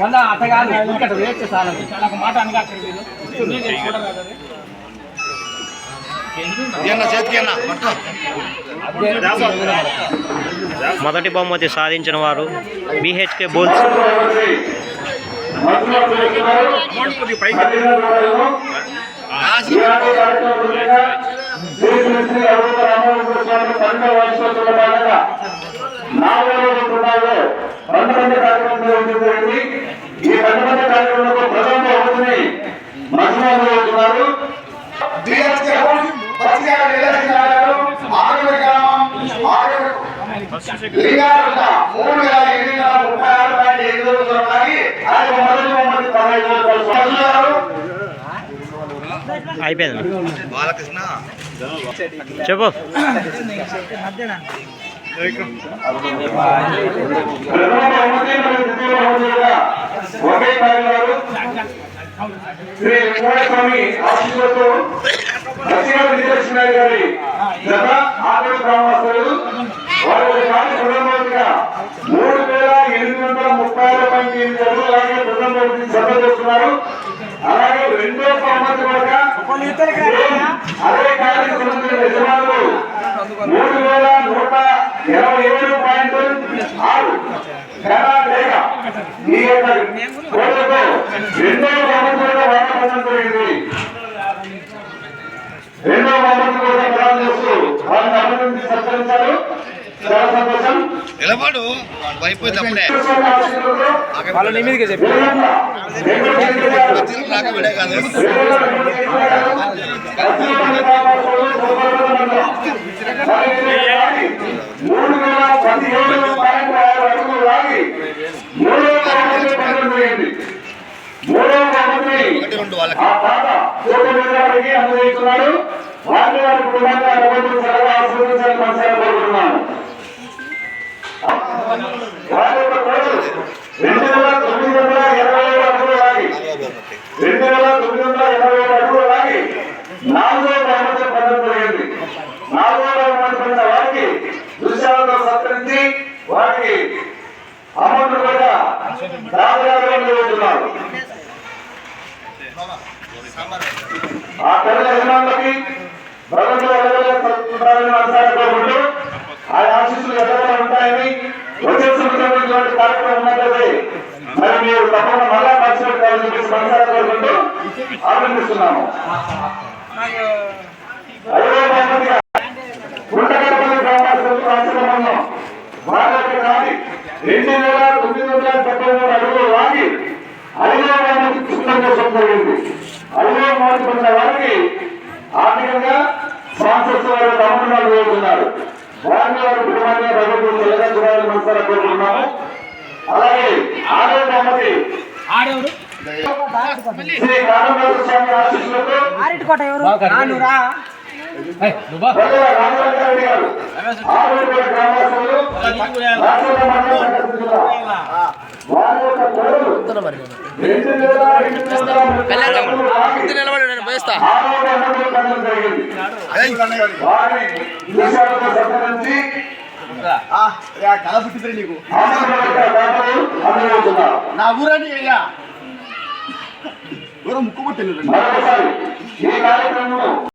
వంద ఇక్కడ వేస్ట్ చాలా మాట మొదటి బహుమతి సాధించిన వారు బీహెచ్కే బోల్స్ ఈ పన్నెండు కార్యక్రమంలో ప్రధాన అవుతుంది మహిళలు అవుతున్నారు మూడు వేల ఎనిమిది వందల ముప్పై ఆరు పాయింట్ ఎనిమిది రోజులు ఉన్నాయి ఆయన మొదటి బహుమతి పదహైదు వేల రూపాయలు. అయిపోయింది. చెప్పు. ఒకే శ్రీ వెంకటస్వామి ఆశీస్సులతో దక్షిణ విజయలక్ష్మి గారి జత ఆటల గ్రామస్తులు మూడు వేల ఎనిమిది వందల ముప్పై ఆరు పాయింట్ ఎనిమిది అడుగులు అలాగే ప్రథమ చేస్తున్నారు అలాగే రెండో బహుమతి వరకు అదే కార్యక్రమం సంబంధించిన యజమానులు మూడు వేల నూట ఇరవై ఏడు పాయింట్ ఆరు ఘన లేఖ రెండో బహుమతి కూడా వాడడం జరిగింది రెండో బహుమతి కూడా ప్రదానం చేస్తూ వారిని అభినందించి సత్కరించారు చాలా సంతోషం నిలబడు అయిపోయింది అప్పుడే వాళ్ళ నీ మీదకే చెప్పి. కాదు మూడు వేల పదిహేడు పాయింట్ ఆరు అడుగులు లాగి మూడవ బహుమతి పొందడం జరిగింది మూడవ బహుమతి ఒకటి రెండు వాళ్ళకి ఆ తాత కోటి గారికి అందజేస్తున్నాడు వారిని వారి కుటుంబాన్ని అనుమతి సరళ ఆశీర్వదించాలని మనసారా కోరుకుంటున్నాను వారి యొక్క వాళ్ళకి రెండు వేల తొమ్మిది వందల ఇరవై ఏడు అడుగులు లాగి రెండు వేల తొమ్మిది వందల నాలుగో బహుమతి పొందడం జరిగింది నాలుగో బహుమతి పొందిన వారికి దృశ్యాలతో సత్కరించి వారికి అమౌంట్ కూడా దాదాపుగా ఆ తల్లి యజమానులకి భగవంతుడు ఎల్లవేళ సత్కృతాలను మనసారా ఆ ఆశీస్సులు ఎల్లవేళ ఉంటాయని వచ్చే సంవత్సరం ఇటువంటి కార్యక్రమం ఉన్నట్లయితే మరి మీరు తప్పకుండా మళ్ళా మర్చిపెట్టుకోవాలని చెప్పేసి మనసారా కోరుకుంటూ అభినందిస్తున్నాము ఐదో గుంటగడపల్లి ఆశ్రమంలో వాళ్ళకి రెండు వేల తొమ్మిది వందల డెబ్బై మూడు అడుగులు లాగి ఐదో బహుమతి పుస్తకం బహుమతి పొందిన వారికి ఆర్థికంగా స్పాన్సర్స్ వారు తమ్ముడు వేస్తున్నారు వారిని వారి కుటుంబాన్ని తెల్లగా చూడాలని మనసారా కోరుకుంటున్నాము. అలాగే ఆరో బహుమతి ఆడేవాడు శ్రీ స్వామి ఆశీస్సులతో గ్రామస్తులు వారి యొక్క నీకు దాతలు అందజేస్తున్నారు. నా ఊరని అయ్యా. ఊర ముక్కు